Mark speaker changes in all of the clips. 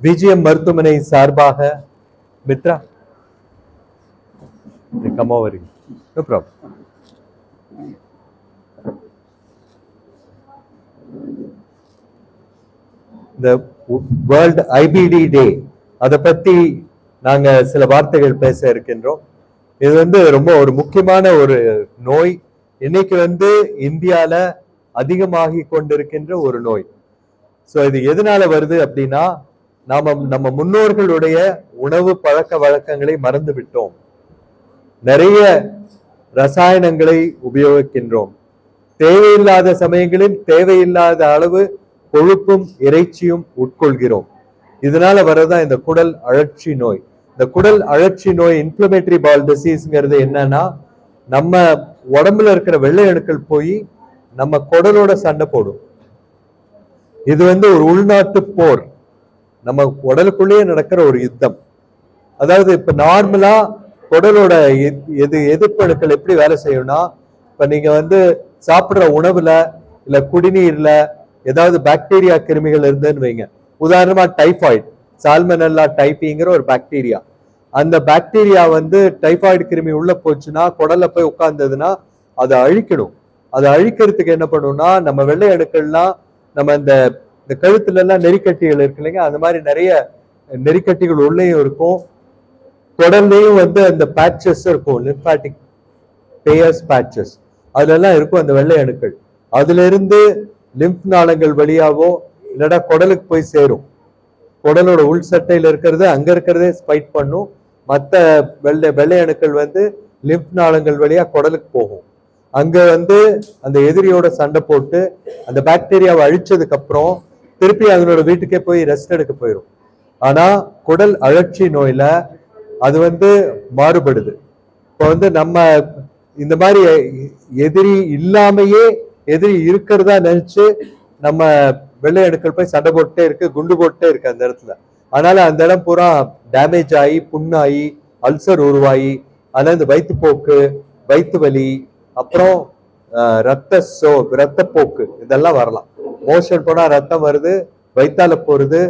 Speaker 1: BGM மருத்துவமனை சார்பாக Mitra come over no problem இந்த வேர்ல்ட் ஐபிடி டே அதை பத்தி நாங்க சில வார்த்தைகள் பேச இருக்கின்றோம். இது வந்து ரொம்ப ஒரு முக்கியமான ஒரு நோய். இன்னைக்கு வந்து இந்தியால அதிகமாகி கொண்டிருக்கின்ற ஒரு நோய். ஸோ இது எதனால வருது அப்படின்னா நாம நம்ம முன்னோர்களுடைய உணவு பழக்க வழக்கங்களை மறந்து விட்டோம் நிறைய ரசாயனங்களை உபயோகிக்கின்றோம். தேவையில்லாத சமயங்களில் தேவையில்லாத அளவு கொழுப்பும் இறைச்சியும் உட்கொள்கிறோம். இதனால வரதான் இந்த குடல் அழற்சி நோய். இந்த குடல் அழற்சி நோய் இன்ஃபிளமேட்டரி பால் டிசீஸ்ங்கிறது என்னன்னா நம்ம உடம்புல இருக்கிற வெள்ளை அணுக்கள் போய் நம்ம குடலோட சண்டை போடும். இது வந்து ஒரு உள்நாட்டு போர். நம்ம உடலுக்குள்ளேயே நடக்கிற ஒரு யுத்தம். அதாவது இப்ப நார்மலா உடலோட எது எதிர்ப்பணுக்கள் எப்படி வேலை செய்யும்னா இப்ப நீங்க வந்து சாப்பிடுற உணவுல இல்ல குடிநீர்ல ஏதாவது பாக்டீரியா கிருமிகள் இருந்துன்னு வைங்க. உதாரணமா டைஃபாய்டு சால்மனல்லா டைப்பிங்கிற ஒரு பாக்டீரியா அந்த பாக்டீரியா வந்து டைஃபாய்டு கிருமி உள்ள போச்சுன்னா குடல்ல போய் உட்கார்ந்ததுன்னா அதை அழிக்கணும். அதை அழிக்கிறதுக்கு என்ன பண்ணும்னா நம்ம வெள்ளை அணுக்கள்லாம் நம்ம இந்த இந்த கழுத்துல எல்லாம் நெறிக்கட்டிகள் இருக்கு இல்லைங்க? அந்த மாதிரி நிறைய நெறிக்கட்டிகள் உள்ளேயும் இருக்கும். குடல்லையும் வந்து அந்த பேட்சஸ் இருக்கும் லிம்பாட்டிக் பேயர்ஸ் பேட்சஸ் அதுலெல்லாம் இருக்கும் அந்த வெள்ளை அணுக்கள். அதுல இருந்து லிம்ப் நாளங்கள் வழியாவோ இல்லடா குடலுக்கு போய் சேரும். குடலோட உள் சட்டையில இருக்கிறது அங்க இருக்கிறதே ஸ்பைட் பண்ணும். மற்ற வெள்ளை வெள்ளை அணுக்கள் வந்து லிம்ப் நாளங்கள் வழியா குடலுக்கு போகும். அங்க வந்து அந்த எதிரியோட சண்டை போட்டு அந்த பாக்டீரியாவை அழிச்சதுக்கு அப்புறம் திருப்பி அதனோட வீட்டுக்கே போய் ரெஸ்ட் எடுக்க போயிடும் ஆனா குடல் அழற்சி நோயில அது வந்து மாறுபடுது. இப்போ வந்து நம்ம இந்த மாதிரி எதிரி இல்லாமையே எதிரி இருக்கிறதா நினைச்சு நம்ம வெள்ளை அணுக்கள் போய் சண்டை போட்டே இருக்கு குண்டு போட்டே இருக்கு அந்த இடத்துல. அதனால அந்த இடம் பூரா டேமேஜ் ஆகி புண்ணாகி அல்சர் உருவாகி அதனால இந்த வயிற்றுப்போக்கு வயிற்று வலி அப்புறம் ரத்த சோ ரத்தப்போக்கு இதெல்லாம் வரலாம். மோஷன் போனா ரத்தம் வருது வயித்தால போறது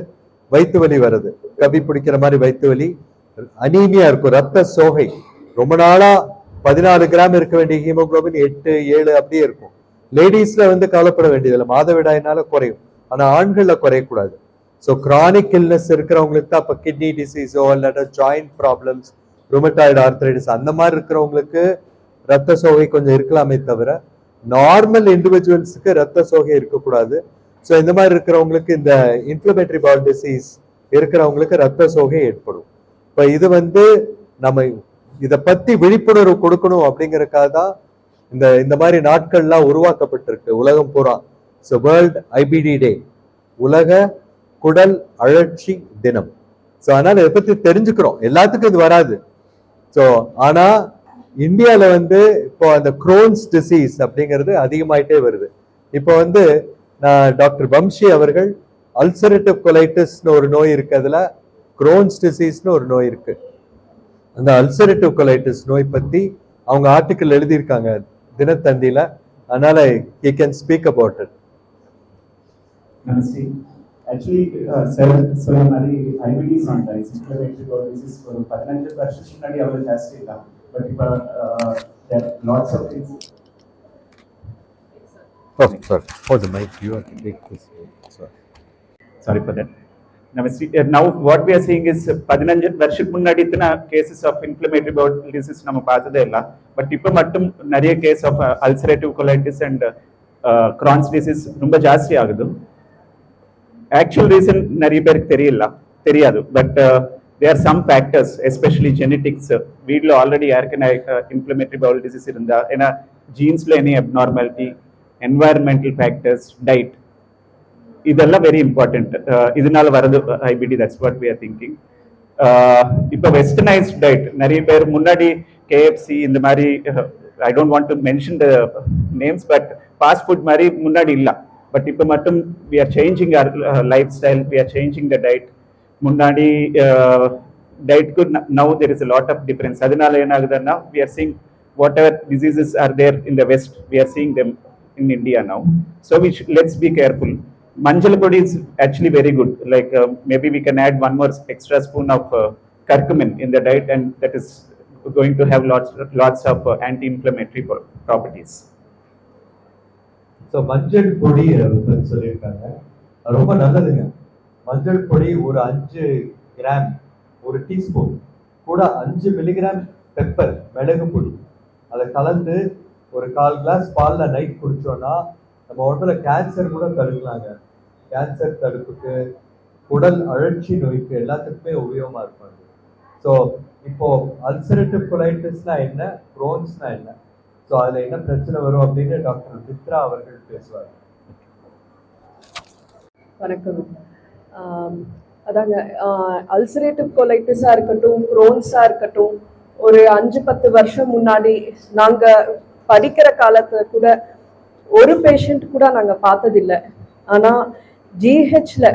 Speaker 1: வயிற்று வலி வருது. கவி பிடிக்கிற மாதிரி வயிற்று வலி. அனீமியா இருக்கும் ரத்த சோகை. ரொம்ப நாளா பதினாலு கிராம் இருக்க வேண்டிய ஹீமோகுளோபின் எட்டு ஏழு அப்படியே இருக்கும். லேடிஸ்ல வந்து கவலைப்பட வேண்டியதில்லை. மாதவிடாயினால குறையும். ஆனா ஆண்கள்ல குறையக்கூடாது. ஸோ கிரானிக் இல்னஸ் இருக்கிறவங்களுக்கு தான் இப்போ கிட்னி டிசீஸோ இல்லாட்டா ஜாயிண்ட் ப்ராப்ளம்ஸ் ருமட்டாய்டு ஆர்த்ரைடிஸ் அந்த மாதிரி இருக்கிறவங்களுக்கு ரத்த சோகை கொஞ்சம் இருக்கலாமே தவிர நார்மல் இண்டிவிஜுவல்ஸுக்கு ரத்த சோகை இருக்கக்கூடாது. ஸோ இந்த மாதிரி இருக்கிறவங்களுக்கு இந்த இன்ஃப்ளமேட்டரி பால் டிசீஸ் இருக்கிறவங்களுக்கு ரத்த சோகை ஏற்படும். இப்போ இது வந்து நம்ம இதை பத்தி விழிப்புணர்வு கொடுக்கணும் அப்படிங்கறதுக்காக தான் இந்த இந்த மாதிரி நாட்கள்லாம் உருவாக்கப்பட்டிருக்கு. உலகம் பூரா. ஸோ வேர்ல்ட் ஐபிடி டே உலக குடல் அழற்சி தினம். ஸோ அதனால இதை பத்தி தெரிஞ்சுக்கிறோம். எல்லாத்துக்கும் இது வராது. ஸோ ஆனா இந்தியாவில் வந்து இப்போ அந்த குரோன்ஸ் டிசீஸ் அப்படிங்கிறது அதிகமாயிட்டே வருது. இப்போ வந்து நான் டாக்டர் வம்சி அவர்கள் அல்சரேட்டிவ் கொலைட்டிஸ்னு ஒரு நோய் இருக்கு அதுல குரோன்ஸ் டிசீஸ்னு ஒரு நோய் இருக்கு. அந்த அல்சரேட்டிவ் கொலைட்டிஸ் நோய் பத்தி அவங்க ஆர்டிக்கல் எழுதியிருக்காங்க தினத்தந்தியில். அதனால you can speak about
Speaker 2: it actually sir சொன்ன மாதிரி ஐபிடிஸ் ஒரு பதினஞ்சு வருஷத்துக்கு முன்னாடி அவ்வளோ ஜாஸ்தி of things
Speaker 1: Oh, sorry. For the mic, you have to take this. Sorry.
Speaker 2: Sorry for that நமஸ்தி now what we are seeing is பதினஞ்சு வருஷத்துக்கு முன்னாடி இத்தனை cases of inflammatory bowel disease நம்ம பார்த்ததே இல்லை பட் இப்போ மட்டும் நிறைய case of ulcerative colitis and Crohn's disease ரொம்ப ஜாஸ்தி ஆகுது ஆக்சுவல் ரீசன் நிறைய பேருக்கு தெரியல தெரியாது but there some factors especially genetics வீட்டில் ஆல்ரெடி யாருக்குன்னா இம்ப்ளிமெண்ட்ரி பவுல் டிசீஸ் இருந்தால் ஏன்னா ஜீன்ஸில் any abnormality environmental factors diet இதெல்லாம் வெரி இம்பார்ட்டன்ட் இதனால வரது IBD that's what we are thinking இப்போ வெஸ்டர்னைஸ்ட் டயட் நிறைய பேர் முன்னாடி கேஎஃப்சி இந்த மாதிரி I don't want to mention the names but fast food மாதிரி முன்னாடி இல்லை. பட் இப்போ மட்டும் we are changing our life style we are changing the diet முன்னாடி டயட்க்கு now there is a lot of difference அதனால என்ன ஆகுதுன்னா we are seeing whatever diseases are there in the west we are seeing them in India now. So we should, let's be careful. Manjal podi is actually very good. Like uh, maybe we can add one more extra spoon of uh, curcumin in the diet, and that is going to have lots lots of uh, anti-inflammatory pro- properties.
Speaker 1: So மஞ்சள் பொடி பத்தி சொல்லியிருக்காங்க அது ரொம்ப நல்லதுங்க மஞ்சள் பொடி ஒரு அஞ்சு கிராம் ஒரு டீஸ்பூன் கூட அஞ்சு மில்லிகிராம் பெப்பர் மிளகு பொடி. அதை கலந்து ஒரு கால் கிளாஸ் பால்ல நைட் குடிச்சோம்னா நம்ம உடம்புல கேன்சர் கூட தடுக்கலாங்க. கேன்சர் தடுப்புக்கு உடல் அழற்சி நோய்க்கு எல்லாத்துக்குமே உபயோகமா இருக்கும் ஸோ இப்போ அல்சரேட்டிவ் கொலைட்டிஸ்னா என்ன? க்ரோன்ஸ்னா என்ன? ஸோ அதுல என்ன பிரச்சனை வரும் அப்படின்னு டாக்டர் மித்ரா அவர்கள் பேசுவார்.
Speaker 3: வணக்கம். அதாங்க அல்சரேட்டிவ் கொலைட்டிஸாக இருக்கட்டும் க்ரோன்ஸாக இருக்கட்டும் ஒரு அஞ்சு பத்து வருஷம் முன்னாடி நாங்கள் படிக்கிற காலத்தில் கூட ஒரு பேஷண்ட் கூட நாங்கள் பார்த்ததில்ல. ஆனால் ஜிஹெச்சில்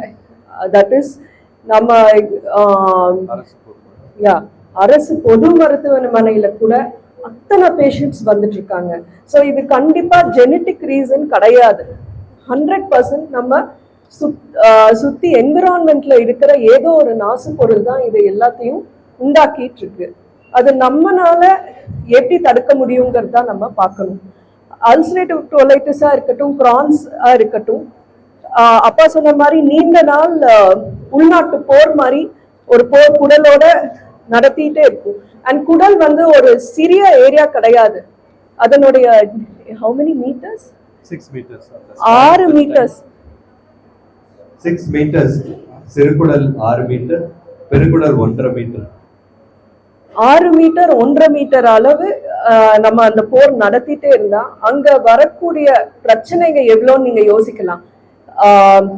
Speaker 3: தட் இஸ் நம்ம யா அரசு பொது மருத்துவமனையில் கூட அத்தனை பேஷண்ட்ஸ் வந்துட்டு இருக்காங்க ஸோ இது கண்டிப்பாக ஜெனட்டிக் ரீசன் கிடையாது. ஹண்ட்ரட் பர்சன்ட் நம்ம சுத்தி என்விரான்மெண்ட்ல இருக்கிற ஏதோ ஒரு நாசு பொருள் தான் இது எல்லாத்தையும் உண்டாக்கிட்டு இருக்கு அது நம்மனால எப்படி தடுக்க முடியுங்கிறது தான் நம்ம பார்க்கணும். அல்சரேட்டிவ் டொலைட்டிஸா இருக்கட்டும் க்ரான்ஸா இருக்கட்டும் அப்பா சொன்ன மாதிரி நீண்ட நாள் உள்நாட்டு போர் மாதிரி ஒரு போர் குடலோட நடத்திட்டே இருக்கும். அண்ட் குடல் வந்து ஒரு சிறிய ஏரியா கிடையாது. அதனுடைய how many meters?
Speaker 1: Six metres
Speaker 3: ஆறு மீட்டர்ஸ்
Speaker 1: சிக்ஸ் மீட்டர்ஸ் சிறுகுடல் ஆறு மீட்டர் பெருங்குடல் ஒன்றரை மீட்டர்
Speaker 3: ஆறு மீட்டர் ஒன்றரை மீட்டர் அளவு நம்ம அந்த போர் நடத்திட்டே இருந்தா அங்க வரக்கூடிய பிரச்சனைங்க எவ்வளோன்னு நீங்க யோசிக்கலாம்.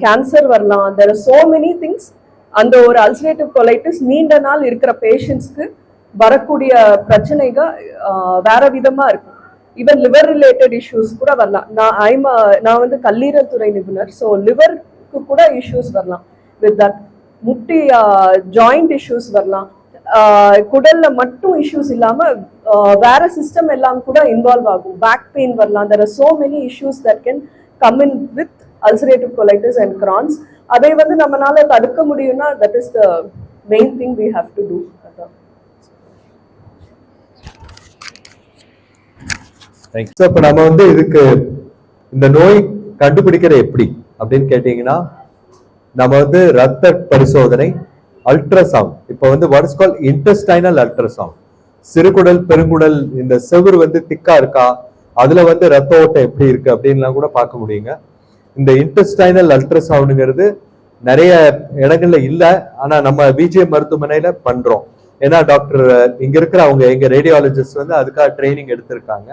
Speaker 3: கேன்சர் வரலாம் தெர் சோ மெனி திங்ஸ் அந்த ஒரு அல்சரேட்டிவ் கொலைட்டிஸ் நீண்ட நாள் இருக்கிற பேஷண்ட்ஸ்க்கு வரக்கூடிய பிரச்சனைகள் வேற விதமா இருக்கும். ஈவன் லிவர் ரிலேட்டட் இஷ்யூஸ் கூட வரலாம். நான் ஐம் நான் வந்து கல்லீரல் துறை நிபுணர் ஸோ லிவர் ஹெல்த்துக்கு கூட இஷ்யூஸ் வரலாம். வித் தட் முட்டி uh, ஜாயிண்ட் இஷ்யூஸ் வரலாம். Uh, குடல்ல மட்டும் இஷ்யூஸ் இல்லாம uh, வேற சிஸ்டம் எல்லாம் கூட இன்வால்வ் ஆகும். பேக் பெயின் வரலாம். There are so many issues that can come in with ulcerative colitis and Crohn's அதை வந்து நம்மனால தடுக்க முடியும்னா that is the main thing we have to do
Speaker 1: so இப்போ நம்ம வந்து இதுக்கு இந்த நோய் கண்டுபிடிக்கிற எப்படி? அப்படின்னு கேட்டீங்கன்னா நம்ம வந்து ரத்த பரிசோதனை அல்ட்ராசவுண்ட் இப்போ வந்து வாட்ஸ் கால் இன்டெஸ்டைனல் அல்ட்ராசவுண்ட் சிறுகுடல் பெருங்குடல் இந்த செவுறு வந்து திக்கா இருக்கா? அதுல வந்து ரத்த ஓட்டம் எப்படி இருக்கு அப்படின்லாம் கூட பார்க்க முடியுங்க. இந்த இன்டெஸ்டைனல் அல்ட்ராசவுண்டுங்கிறது நிறைய இடங்கள்ல இல்லை ஆனா நம்ம விஜய மருத்துவமனையில பண்றோம். ஏன்னா டாக்டர் இங்க இருக்கிற அவங்க எங்க ரேடியாலஜிஸ்ட் வந்து அதுக்காக ட்ரைனிங் எடுத்திருக்காங்க.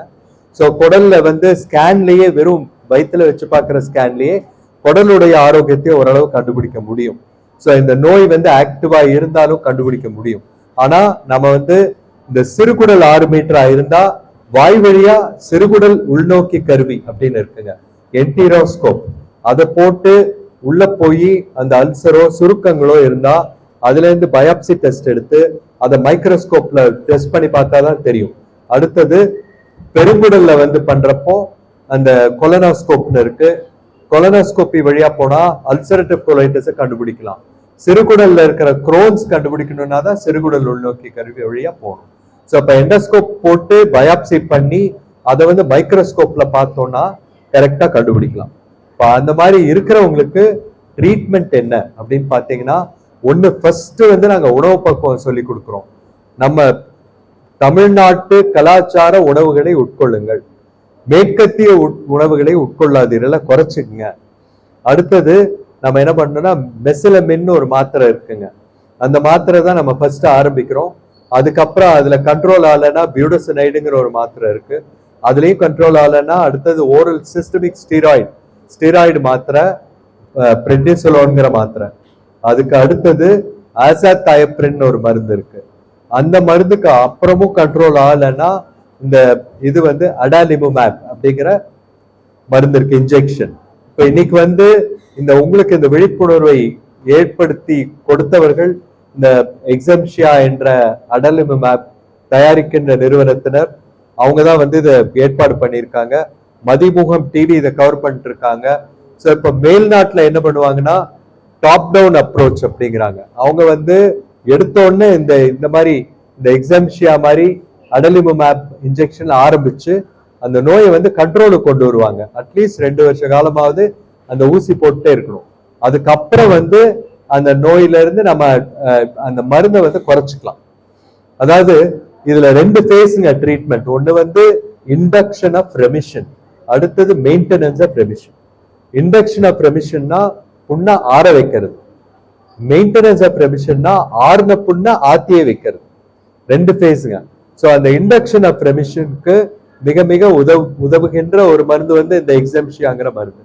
Speaker 1: ஸோ குடல்ல வந்து ஸ்கேன்லயே வெறும் வயிற்றுல வச்சு பார்க்குற ஸ்கேன்லயே உடலுடைய ஆரோக்கியத்தை ஓரளவு கண்டுபிடிக்க முடியும். ஸோ இந்த நோய் வந்து ஆக்டிவா இருந்தாலும் கண்டுபிடிக்க முடியும். ஆனா நம்ம வந்து இந்த சிறுகுடல் ஆறு மீட்டரா இருந்தா வாய் வழியா சிறுகுடல் உள்நோக்கி கருவி அப்படின்னு இருக்குங்க. என்டிரோஸ்கோப் அதை போட்டு உள்ள போய் அந்த அல்சரோ சுருக்கங்களோ இருந்தா அதுல இருந்து பயாப்சி டெஸ்ட் எடுத்து அதை மைக்ரோஸ்கோப்ல டெஸ்ட் பண்ணி பார்த்தா தான் தெரியும். அடுத்தது பெருங்குடல்ல வந்து பண்றப்போ அந்த கொலனோஸ்கோப்னு இருக்கு. கொலனோஸ்கோபி வழியா போனா அல்சரேட்டிவ் கொலைட்டிஸை கண்டுபிடிக்கலாம். சிறுகுடல்ல இருக்கிற குரோன்ஸ் கண்டுபிடிக்கணும்னா தான் சிறுகுடல் உள்நோக்கி கருவி வழியா போகணும். ஸோ இப்போ எண்டோஸ்கோப் போட்டு பயாப்சி பண்ணி அதை வந்து மைக்ரோஸ்கோப்ல பார்த்தோம்னா கரெக்டாக கண்டுபிடிக்கலாம். இப்போ அந்த மாதிரி இருக்கிறவங்களுக்கு ட்ரீட்மெண்ட் என்ன அப்படின்னு பார்த்தீங்கன்னா ஒன்று ஃபர்ஸ்ட் வந்து நாங்க உணவு பக்குவம் சொல்லி கொடுக்குறோம். நம்ம தமிழ்நாட்டு கலாச்சார உணவுகளை உட்கொள்ளுங்கள். மேற்கத்திய உணவுகளை உட்கொள்ளாதீர்கள் குறைச்சிக்கங்க. அடுத்தது நம்ம என்ன பண்ணோம்னா மெசிலமின்னு ஒரு மாத்திரை இருக்குங்க. அந்த மாத்திரை தான் நம்ம ஃபர்ஸ்ட் ஆரம்பிக்கிறோம். அதுக்கப்புறம் அதுல கண்ட்ரோல் ஆகலைன்னா பியூடோசனைடுங்கிற ஒரு மாத்திரை இருக்கு. அதுலயும் கண்ட்ரோல் ஆகலைன்னா அடுத்தது ஓரல் சிஸ்டமிக் ஸ்டீராய்டு ஸ்டீராய்டு மாத்திரை பிரெட்னிசோலோன்ங்கிற மாத்திரை. அதுக்கு அடுத்தது ஆசாத்தாயப்ரின் ஒரு மருந்து இருக்கு. அந்த மருந்துக்கு அப்புறமும் கண்ட்ரோல் ஆகலைன்னா இந்த இது வந்து அடாலிமுமேப் அப்படிங்கிற மருந்து இருக்கு இன்ஜெக்ஷன் இப்போ இன்னைக்கு வந்து இந்த உங்களுக்கு இந்த விழிப்புணர்வை ஏற்படுத்தி கொடுத்தவர்கள் இந்த எக்ஸம்ஷியா என்ற அடலிமுமேப் தயாரிக்கின்ற நிறுவனத்தினர் அவங்க தான் வந்து இதை ஏற்பாடு பண்ணியிருக்காங்க. மதிமுகம் டிவி இதை கவர் பண்ணிட்டு இருக்காங்க ஸோ இப்போ மேல்நாட்டுல என்ன பண்ணுவாங்கன்னா டாப் டவுன் அப்ரோச் அப்படிங்கிறாங்க. அவங்க வந்து எடுத்த உடனே இந்த இந்த மாதிரி இந்த எக்ஸம்ஷியா மாதிரி அடலிமுமேப் இன்ஜெக்ஷன் ஆரம்பிச்சு அந்த நோயை வந்து கண்ட்ரோலுக்கு கொண்டு வருவாங்க. அட்லீஸ்ட் ரெண்டு வருஷ காலமாவது அந்த ஊசி போட்டுட்டே இருக்கணும். அதுக்கப்புறம் வந்து அந்த நோயில இருந்து நம்ம அந்த மருந்தை வந்து குறைச்சிக்கலாம். அதாவது இதுல ரெண்டு ஃபேஸுங்க ட்ரீட்மெண்ட் ஒண்ணு வந்து இண்டக்ஷன் ஆஃப் ரெமிஷன் அடுத்தது maintenance of remission induction of ரெமிஷன்னா புண்ணை ஆற வைக்கிறது. மெயின்டெனன்ஸ் ஆஃப் ரெமிஷன்னா ஆறுன புண்ணை ஆத்தியே வைக்கிறது. ரெண்டு ஃபேஸுங்க ஸோ அந்த இண்டக்ஷன் ஆஃப் ரெமிஷனுக்கு மிக மிக உதவு உதவுகின்ற ஒரு மருந்து வந்து இந்த எக்ஸம்ஷியாங்கிற மருந்து.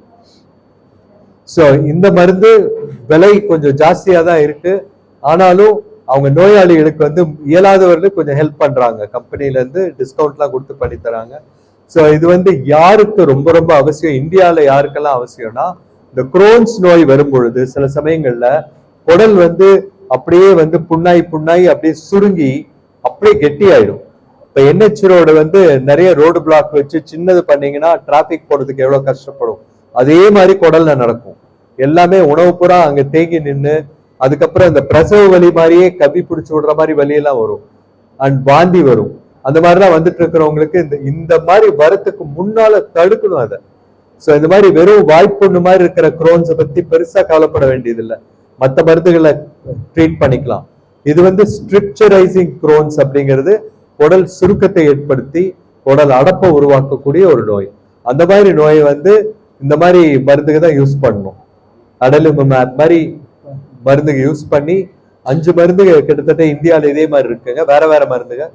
Speaker 1: ஸோ இந்த மருந்து விலை கொஞ்சம் ஜாஸ்தியாக தான் இருக்கு. ஆனாலும் அவங்க நோயாளிகளுக்கு வந்து இயலாதவர்களுக்கு கொஞ்சம் ஹெல்ப் பண்றாங்க. கம்பெனிலேருந்து டிஸ்கவுண்ட்லாம் கொடுத்து பண்ணி தராங்க. ஸோ இது வந்து யாருக்கு ரொம்ப ரொம்ப அவசியம்? இந்தியாவில் யாருக்கெல்லாம் அவசியம்னா இந்த குரோன்ஸ் நோய் வரும் பொழுது சில சமயங்களில் குடல் வந்து அப்படியே வந்து புண்ணாய் புண்ணாய் அப்படியே சுருங்கி அப்படியே கெட்டி ஆயிடும் இப்ப என்ஹெச் ரோடு வந்து நிறைய ரோடு பிளாக் வச்சு சின்னது பண்ணீங்கன்னா டிராபிக் போறதுக்கு எவ்வளவு கஷ்டப்படும். அதே மாதிரி குடல்ல நடக்கும். எல்லாமே உணவு பூரா அங்க தேங்கி நின்னு அதுக்கப்புறம் இந்த பிரசவ வலி மாதிரியே கவி பிடிச்சி விடுற மாதிரி வலியெல்லாம் வரும். அண்ட் வாந்தி வரும். அந்த மாதிரிலாம் வந்துட்டு இருக்கிறவங்களுக்கு இந்த இந்த மாதிரி வரத்துக்கு முன்னால தடுக்கணும் அதை. சோ இந்த மாதிரி வெறும் வாய்ப்புண்ணு மாதிரி இருக்கிற குரோன்ஸை பத்தி பெருசா கவலைப்பட வேண்டியதில்லை. மற்ற மருந்துகளை ட்ரீட் பண்ணிக்கலாம். இது வந்து ஸ்ட்ரிக்சரைசிங் குரோன்ஸ் அப்படிங்கிறது உடல் சுருக்கத்தை ஏற்படுத்தி உடல் அடப்பை உருவாக்கக்கூடிய ஒரு நோய். அந்த மாதிரி நோயை வந்து இந்த மாதிரி மருந்துக்கு தான் யூஸ் பண்ணணும். அடலுமேப் மாதிரி மருந்துக்கு யூஸ் பண்ணி அஞ்சு மருந்துங்க கிட்டத்தட்ட இந்தியாவில் இதே மாதிரி இருக்குங்க வேற வேற மருந்துங்க.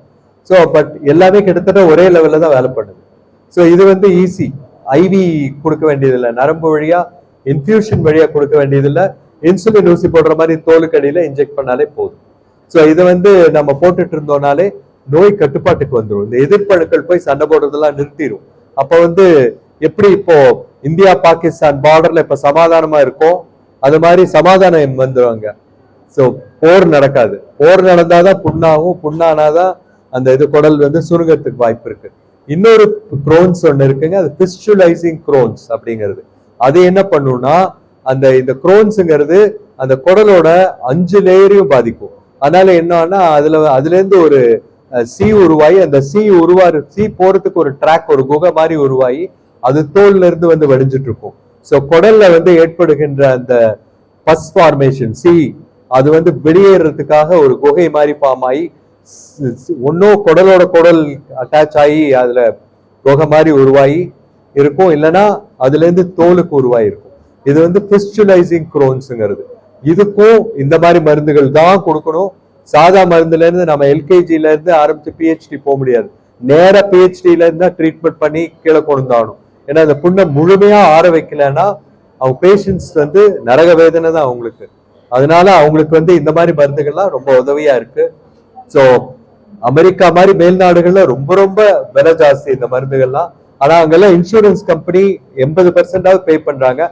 Speaker 1: ஸோ பட் எல்லாமே கிட்டத்தட்ட ஒரே லெவலில் தான் வேலை பண்ணுது. ஸோ இது வந்து ஈஸி ஐவி கொடுக்க வேண்டியதில்லை. நரம்பு வழியா இன்ஃபியூஷன் வழியா கொடுக்க வேண்டியதில்லை. இன்சுலின் ஊசி போடுற மாதிரி தோலுக்கடியில் இன்ஜெக்ட் பண்ணாலே போதும். ஸோ இதை வந்து நம்ம போட்டுட்டு இருந்தோம்னாலே நோய் கட்டுப்பாட்டுக்கு வந்துடும் இந்த எதிர்ப்பணுக்கள் போய் சண்டை போடுறதெல்லாம் நிறுத்திடும் அப்போ வந்து எப்படி இப்போ இந்தியா பாகிஸ்தான் பார்டர்ல இப்போ சமாதானமா இருக்கும் அது மாதிரி சமாதானம் வந்துருவாங்க ஸோ போர் நடக்காது. போர் நடந்தாதான் புண்ணாகும் புண்ணானாதான் அந்த இது குடல் வந்து சுருங்கத்துக்கு வாய்ப்பு இருக்கு. இன்னொரு குரோன்ஸ் ஒன்று இருக்குங்க அது பிஸ்டுலைசிங் குரோன்ஸ் அப்படிங்கிறது. அது என்ன பண்ணும்னா அந்த இந்த குரோன்ஸுங்கிறது அந்த குடலோட அஞ்சு லேயரையும் பாதிக்கும். அதனால என்னன்னா அதுல அதுலேருந்து ஒரு சி உருவாகி அந்த சி உருவாரு சி போறதுக்கு ஒரு ட்ராக் ஒரு குகை மாதிரி உருவாகி அது தோல்ல இருந்து வந்து வடிஞ்சிட்டு இருக்கும். ஸோ குடல்ல வந்து ஏற்படுகின்ற அந்த பஸ் ஃபார்மேஷன் சி அது வந்து வெளியேறதுக்காக ஒரு குகை மாதிரி ஃபார்ம் ஆகி ஒன்னும் குடலோட குடல் அட்டாச் ஆகி அதுல குகை மாதிரி உருவாகி இருக்கும். இல்லைன்னா அதுல இருந்து தோலுக்கு உருவாகி இருக்கும். இது வந்து பிஸ்டுலைசிங் குரோன்ஸுங்கிறது இதுக்கும் இந்த மாதிரி மருந்துகள் தான் கொடுக்கணும். சாதா மருந்துல இருந்து நம்ம எல்கேஜில இருந்து ஆரம்பிச்சு பிஹெச்டி போக முடியாது. நேர பிஹெச்டில இருந்தா தான் ட்ரீட்மெண்ட் பண்ணி கீழே கொண்டு வரணும் ஏன்னா அந்த புண்ணை முழுமையா ஆற வைக்கலன்னா அவங்க பேஷண்ட்ஸ் வந்து நரக வேதனை தான் அவங்களுக்கு. அதனால அவங்களுக்கு வந்து இந்த மாதிரி மருந்துகள்லாம் ரொம்ப உதவியா இருக்கு. ஸோ அமெரிக்கா மாதிரி மேல் நாடுகள்ல ரொம்ப ரொம்ப விலை ஜாஸ்தி இந்த மருந்துகள்லாம். ஆனா அங்கெல்லாம் இன்சூரன்ஸ் கம்பெனி எண்பது பெர்சென்டாவது பே பண்றாங்க.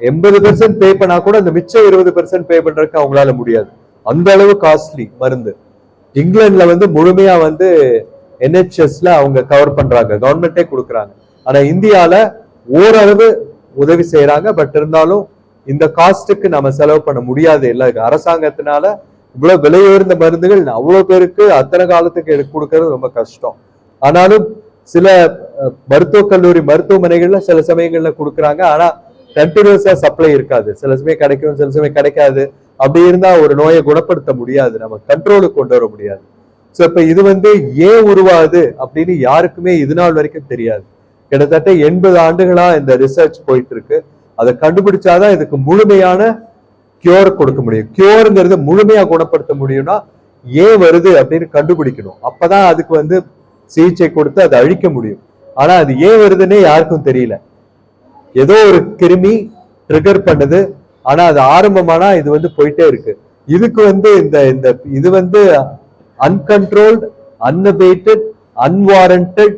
Speaker 1: எண்பது பெர்சன்ட் பே பண்ணா கூட அந்த மிச்சம் இருபது பெர்சன்ட் பே பண்றதுக்கு அவங்களால முடியாது. அந்த அளவு காஸ்ட்லி மருந்து. இங்கிலாந்துல வந்து முழுமையா வந்து என்ஹெச்எஸ்ல அவங்க கவர் பண்றாங்க. கவர்மெண்டே கொடுக்குறாங்க. ஆனா இந்தியால ஓரளவு உதவி செய்யறாங்க. பட் இருந்தாலும் இந்த காஸ்ட்டுக்கு நம்ம செலவு பண்ண முடியாது. இல்ல அரசாங்கத்தினால இவ்வளவு விலை உயர்ந்த மருந்துகள் அவ்வளவு பேருக்கு அத்தனை காலத்துக்கு எடுத்து கொடுக்கறது ரொம்ப கஷ்டம். ஆனாலும் சில மருத்துவக் கல்லூரி மருத்துவமனைகள்ல சில சமயங்கள்ல கொடுக்குறாங்க. ஆனா கண்டினியூஸா சப்ளை இருக்காது. சில சமயம் கிடைக்கும் சில சமயம் கிடைக்காது. அப்படி இருந்தா ஒரு நோயை குணப்படுத்த முடியாது. நம்ம கண்ட்ரோலுக்கு கொண்டு வர முடியாது. சோ இப்ப இது வந்து ஏன் உருவாகுது அப்படின்னு யாருக்குமே இது நாள் வரைக்கும் தெரியாது. கிட்டத்தட்ட எண்பது ஆண்டுகளா இந்த ரிசர்ச் போயிட்டு இருக்கு அதை கண்டுபிடிச்சாதான் இதுக்கு முழுமையான கியூர் கொடுக்க முடியும். கியூருங்கிறது முழுமையா குணப்படுத்த முடியும்னா ஏன் வருது அப்படின்னு கண்டுபிடிக்கணும். அப்பதான் அதுக்கு வந்து சிகிச்சை கொடுத்து அதை அழிக்க முடியும். ஆனா அது ஏன் வருதுன்னே யாருக்கும் தெரியல. ஏதோ ஒரு கிருமி ட்ரிகர் பண்ணுது. ஆனா அது ஆரம்பமானா இது வந்து போயிட்டே இருக்கு. இதுக்கு வந்து இந்த இந்த இது வந்து uncontrolled unabated unwarranted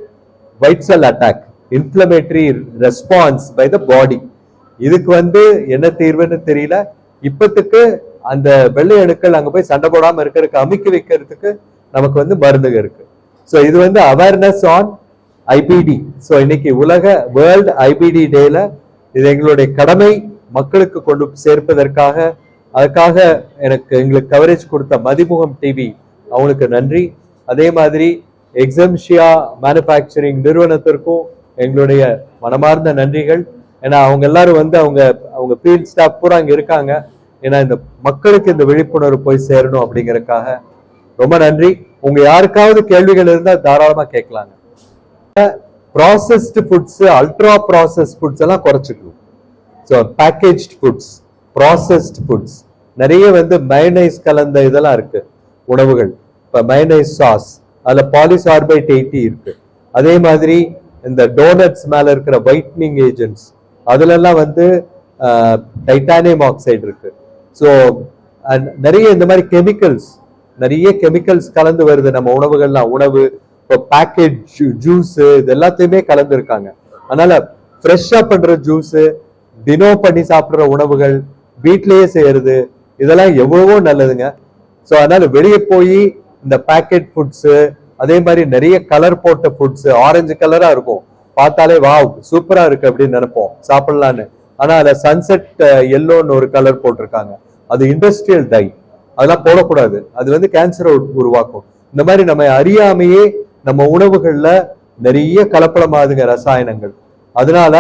Speaker 1: white cell attack inflammatory response by the body இதுக்கு வந்து என்ன தீர்வுன்னு தெரியல. இப்பத்துக்கு அந்த வெள்ளை அணுக்கள் அங்க போய் சண்டை போடாம இருக்கிறதுக்கு அமுக்கி வைக்கிறதுக்கு நமக்கு வந்து மருந்துக இருக்கு. ஸோ இது வந்து அவேர்னஸ் ஆன் ஐபிடி ஸோ இன்னைக்கு உலக வேர்ல்டு ஐபிடி டேல இது எங்களுடைய கடமை மக்களுக்கு கொண்டு சேர்ப்பதற்காக அதுக்காக எனக்கு எங்களுக்கு கவரேஜ் கொடுத்த மதிமுகம் டிவி அவங்களுக்கு நன்றி. அதே மாதிரி எக்ஸம்ஷியா மேனுஃபேக்சரிங் நிறுவனத்திற்கும் எங்களுடைய மனமார்ந்த நன்றிகள். ஏன்னா அவங்க எல்லாரும் வந்து அவங்க அவங்க ஃபீல்ட் ஸ்டாஃப் பூரா அங்க இருக்காங்க. ஏன்னா இந்த மக்களுக்கு இந்த விழிப்புணர்வு போய் சேரணும் அப்படிங்கறதுக்காக. ரொம்ப நன்றி. உங்க யாருக்காவது கேள்விகள் இருந்தால் தாராளமா கேட்கலாங்க. Processed foods ultra process foods எல்லாம் குறைச்சிக்கணும் so package foods processed foods நிறைய வந்து மயனைஸ் கலந்த இதெல்லாம் இருக்கு. உணவுகள். இப்போ மயனைஸ் சாஸ் அதில் பாலிசார்பைட் எயிட்டி இருக்கு. அதே மாதிரி இந்த டோனட்ஸ் மேல இருக்கிற ஒயிட்னிங் ஏஜென்ட்ஸ் அதுலலாம் வந்து டைட்டானியம் ஆக்சைடு இருக்கு. ஸோ நிறைய இந்த மாதிரி கெமிக்கல்ஸ் நிறைய கெமிக்கல்ஸ் கலந்து வருது நம்ம உணவுகள்லாம். உணவு இப்போ பேக்கெட் ஜூஸ் இது எல்லாத்தையுமே கலந்துருக்காங்க. அதனால ஃப்ரெஷ்ஷா பண்ற ஜூஸ் தினம் பண்ணி சாப்பிடுற உணவுகள் வீட்லயே செய்யறது இதெல்லாம் எவ்வளவோ நல்லதுங்க. ஸோ அதனால வெளியே போய் இந்த பேக்கெட் ஃபுட்ஸ் அதே மாதிரி நிறைய கலர் போட்ட ஃபுட்ஸ் ஆரஞ்சு கலரா இருக்கும். பார்த்தாலே வாவ் சூப்பரா இருக்கு அப்படின்னு நினைப்போம். சாப்பிடலான்னு. ஆனா அதுல சன்செட் எல்லோன்னு ஒரு கலர் போட்டிருக்காங்க. அது இண்டஸ்ட்ரியல் டை அதெல்லாம் போடக்கூடாது. அது வந்து கேன்சரை உருவாக்கும். இந்த மாதிரி நம்ம அறியாமையே நம்ம உணவுகள்ல நிறைய கலப்படமாகுதுங்க ரசாயனங்கள் அதனால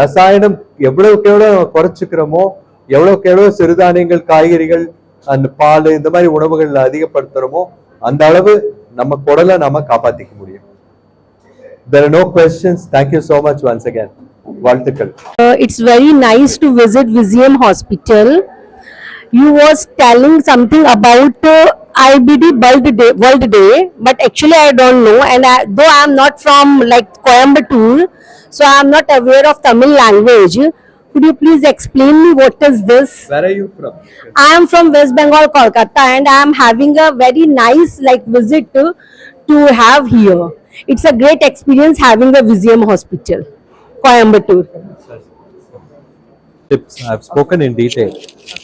Speaker 1: ரசாயனம் எவ்வளவுக்கு எவ்வளவு நம்ம குறைச்சிக்கிறோமோ எவ்வளவுக்கு எவ்வளவு சிறுதானியங்கள் காய்கறிகள் அந்த பால் இந்த மாதிரி உணவுகள்ல அதிகப்படுத்துறோமோ அந்த அளவு நம்ம குடலை நாம காப்பாத்திக்க முடியும் There are no questions. Thank you so much once again. வாழ்த்துக்கள்
Speaker 4: Uh, it's very nice to visit Vizium Hospital. You was telling something about uh, IBD World Day, World Day, but actually I don't know. And I, though I am not from like Coimbatore, so I am not aware of Tamil language. Could you please explain me what is this?
Speaker 1: Where are you from?
Speaker 4: I am from West Bengal, Kolkata, and I am having a very nice like visit to, to have here. It's a great experience having a Vizium Hospital, Coimbatore.
Speaker 1: Tips I have spoken in detail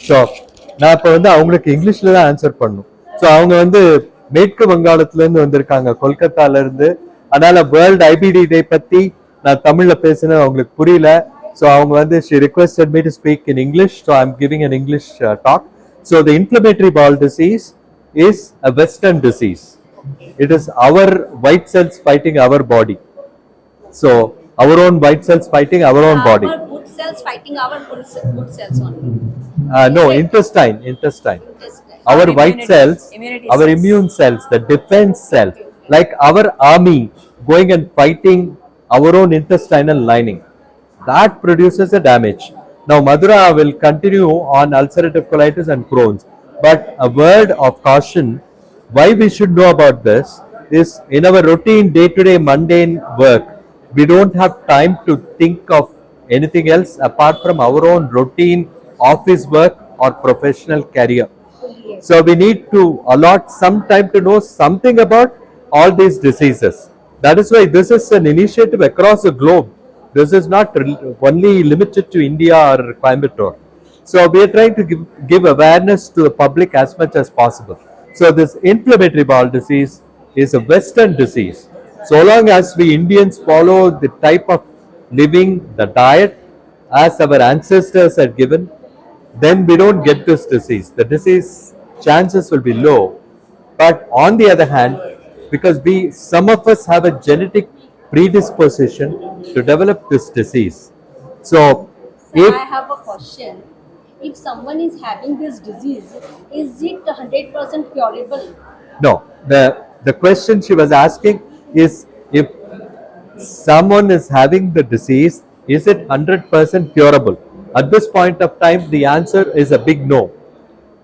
Speaker 1: so நான் இப்போ வந்து அவங்களுக்கு இங்கிலீஷ்ல தான் answer பண்ணும் so அவங்க வந்து மேற்கு வங்காளத்துல இருந்து வந்திருக்காங்க கொல்கத்தால இருந்து அதனால வேர்ல்ட் ஐபிடி டே பத்தி நான் தமிழ்ல பேசினது அவங்களுக்கு புரியல ஸோ அவங்க வந்து she requested me to speak in English so I'm giving an English talk so the inflammatory bowel disease is a western disease it is our white cells fighting our body
Speaker 5: so cells fighting our good, ce- good cells only.
Speaker 1: Uh, no, intestine, intestine.
Speaker 5: Intestine.
Speaker 1: Our white cells,
Speaker 5: immunity
Speaker 1: our
Speaker 5: cells.
Speaker 1: immune cells, the defense cells, like our army going and fighting our own intestinal lining. That produces a damage. Now, Madhura will continue on ulcerative colitis and Crohn's. But a word of caution why we should know about this is in our routine day to day mundane work, we don't have time to think of anything else apart from our own routine office work or professional career. So we need to allot some time to know something about all these diseases. That is why this is an initiative across the globe. This is not only limited to India or Coimbatore. So we are trying to give, give awareness to the public as much as possible. So this inflammatory bowel disease is a Western disease. So long as we Indians follow the type of living, the diet, as our ancestors had given, then we don't get this disease. The disease chances will be low. But on the other hand, because we, some of us have a genetic predisposition to develop this disease. So, if
Speaker 5: I have a question. If someone is having this disease, is it 100% curable?
Speaker 1: no, the the question she was asking is if someone is having the disease, is it 100% curable? At this point of time, the answer is a big no.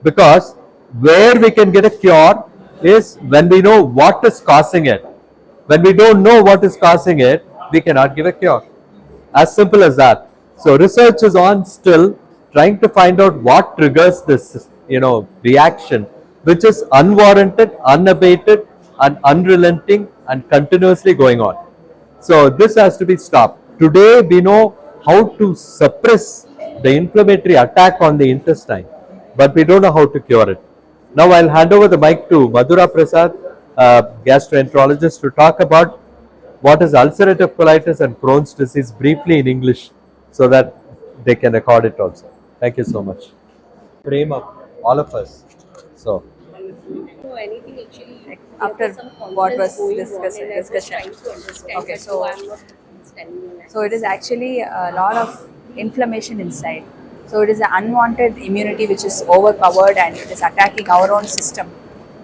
Speaker 1: Because where we can get a cure is when we know what is causing it. When we don't know what is causing it, we cannot give a cure. As simple as that. So research is on still trying to find out what triggers this, you know, reaction, which is unwarranted, unabated, and unrelenting, and continuously going on. So this has to be stopped. Today we know how to suppress the inflammatory attack on the intestine, but we don't know how to cure it. Now I'll hand over the mic to Madhura Prasad, uh, gastroenterologist, to talk about what is ulcerative colitis and Crohn's disease briefly in English, so that they can record it also. Thank you so much. Frame of all of us. So,
Speaker 5: know anything actually.
Speaker 6: after what was discussed-
Speaker 5: on and I was
Speaker 6: discussion.
Speaker 5: trying to understand
Speaker 6: Okay, so-
Speaker 5: I'm not understanding you.
Speaker 6: So it is actually a lot of inflammation inside. So it is an unwanted immunity which is overpowered and it is attacking our own system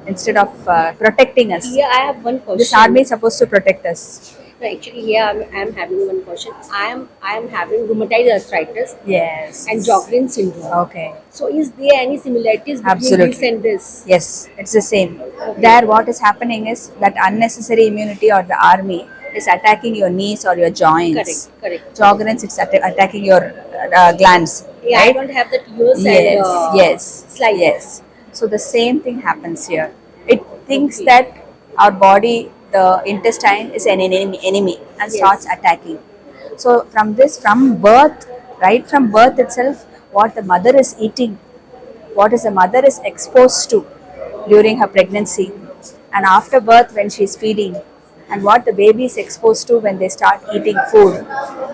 Speaker 6: instead of uh, protecting us.
Speaker 5: Here I have one question.
Speaker 6: This army is supposed to protect us.
Speaker 5: No, actually, here I'm, I'm having one question. I am I am having rheumatoid arthritis
Speaker 6: Yes.
Speaker 5: and Sjogren syndrome.
Speaker 6: Okay.
Speaker 5: So, is there any similarities between
Speaker 6: Absolutely.
Speaker 5: this and this?
Speaker 6: Yes, it's the same. There, what is happening is that unnecessary immunity or the army is attacking your knees or your joints.
Speaker 5: Correct, correct.
Speaker 6: Jogrens, it's atta- attacking your uh, glands.
Speaker 5: Yeah, I
Speaker 6: right?
Speaker 5: don't have that ears
Speaker 6: yes,
Speaker 5: and uh,
Speaker 6: yes,
Speaker 5: slide.
Speaker 6: yes. So the same thing happens here. It thinks
Speaker 5: Okay.
Speaker 6: that our body, the intestine, is an enemy, enemy and
Speaker 5: Yes.
Speaker 6: starts attacking. So from this, from birth, right from birth itself, what the mother is eating, what is the mother is exposed to during her pregnancy, and after birth when she is feeding, and what the baby is exposed to when they start eating food.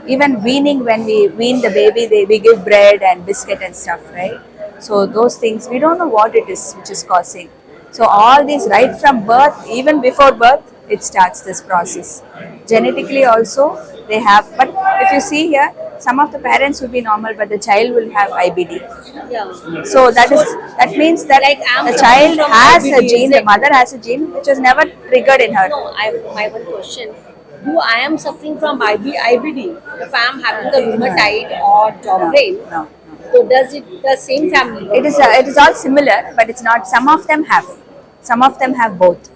Speaker 6: Even weaning, when we wean the baby, they, we give bread and biscuit and stuff, right? So those things, we don't know what it is which is causing. So all these right from birth, even before birth, it starts this process. Genetically also, they have, but if you see here, some of the parents will be normal, but the child will have IBD.
Speaker 5: Yeah.
Speaker 6: So that is that means that
Speaker 5: Like,
Speaker 6: the child has a gene,
Speaker 5: is
Speaker 6: the mother has a gene which was never triggered in her.
Speaker 5: No, I my one question. Do I am suffering from IB, IBD? If I am having the rheumatoid or Sjogren,
Speaker 6: No, no.
Speaker 5: so does it the same family?
Speaker 6: It is uh, it is all similar, but it's not. Some of them have, some of them have both,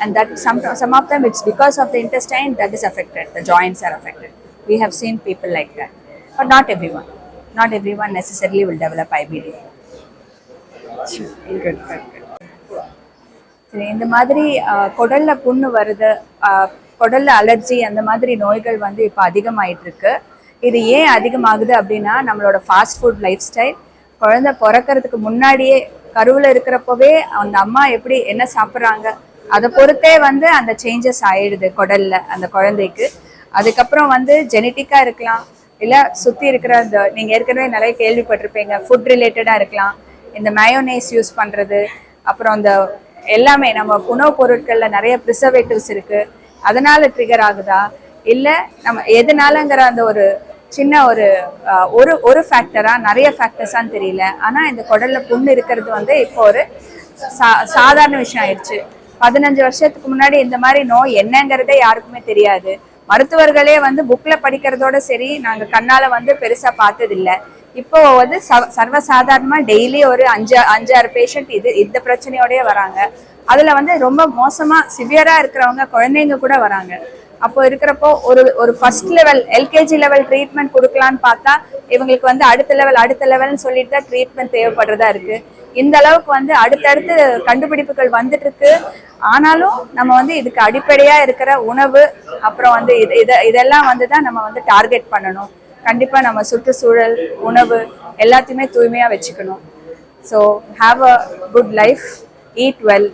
Speaker 6: and that some some of them it's because of the intestine that is affected. The joints are affected. We have seen people like that, but not everyone. Not everyone necessarily will develop IBD. Good, good, good. சரி இந்த மாதிரி குடல்ல புண்ணு வருது குடல்ல allergy அந்த மாதிரி நோய்கள் வந்து இப்போ அதிகமாயிட்டு இருக்கு இது ஏன் அதிகமாகுது அப்படின்னா நம்மளோட ஃபாஸ்ட் ஃபுட் லைஃப் ஸ்டைல் குழந்தை பிறக்கறதுக்கு முன்னாடியே கருவில் இருக்கிறப்பவே அந்த அம்மா எப்படி என்ன சாப்பிட்றாங்க அதை பொறுத்தே வந்து அந்த சேஞ்சஸ் ஆயிடுது குடல்ல அந்த குழந்தைக்கு அதுக்கப்புறம் வந்து ஜெனட்டிக்காக இருக்கலாம். இல்லை சுற்றி இருக்கிற அந்த நீங்கள் ஏற்கனவே நிறைய கேள்விப்பட்டிருப்பீங்க. ஃபுட் ரிலேட்டடாக இருக்கலாம். இந்த மயோனைஸ் யூஸ் பண்ணுறது அப்புறம் அந்த எல்லாமே நம்ம உணவுப் பொருட்களில் நிறைய ப்ரிசர்வேட்டிவ்ஸ் இருக்குது அதனால் ட்ரிகர் ஆகுதா? இல்லை நம்ம எதனாலங்கிற அந்த ஒரு சின்ன ஒரு ஒரு ஒரு ஃபேக்டராக நிறைய ஃபேக்டர்ஸான்னு தெரியல. ஆனால் இந்த குடலில் புண்ணு இருக்கிறது வந்து இப்போ ஒரு சா சாதாரண விஷயம் ஆயிடுச்சு. பதினஞ்சு வருஷத்துக்கு முன்னாடி இந்த மாதிரி நோய் என்னங்கிறதே யாருக்குமே தெரியாது. மருத்துவர்களே வந்து புக்ல படிக்கிறதோட சரி நாங்க கண்ணால வந்து பெருசா பார்த்தது இல்ல இப்போ வந்து ச- சர்வசாதாரணமா டெய்லி ஒரு அஞ்சு அஞ்சாறு பேஷண்ட் இது இந்த பிரச்சனையோடய வராங்க. அதுல வந்து ரொம்ப மோசமா சிவியரா இருக்கிறவங்க குழந்தைங்க கூட வராங்க. அப்போ இருக்கிறப்போ ஒரு ஒரு first level LKG level treatment கொடுக்கலான்னு பார்த்தா இவங்களுக்கு வந்து அடுத்த லெவல் அடுத்த லெவல்னு சொல்லிட்டு தான் ட்ரீட்மெண்ட் தேவைப்படுறதா இருக்கு. இந்த அளவுக்கு வந்து அடுத்தடுத்து கண்டுபிடிப்புகள் வந்துட்டு இருக்கு ஆனாலும் நம்ம வந்து இதுக்கு அடிப்படையா இருக்கிற உணவு அப்புறம் வந்து இது இதை இதெல்லாம் வந்து தான் நம்ம வந்து டார்கெட் பண்ணணும். கண்டிப்பா நம்ம சுற்றுச்சூழல் உணவு எல்லாத்தையுமே தூய்மையா வச்சுக்கணும். So have a good life eat well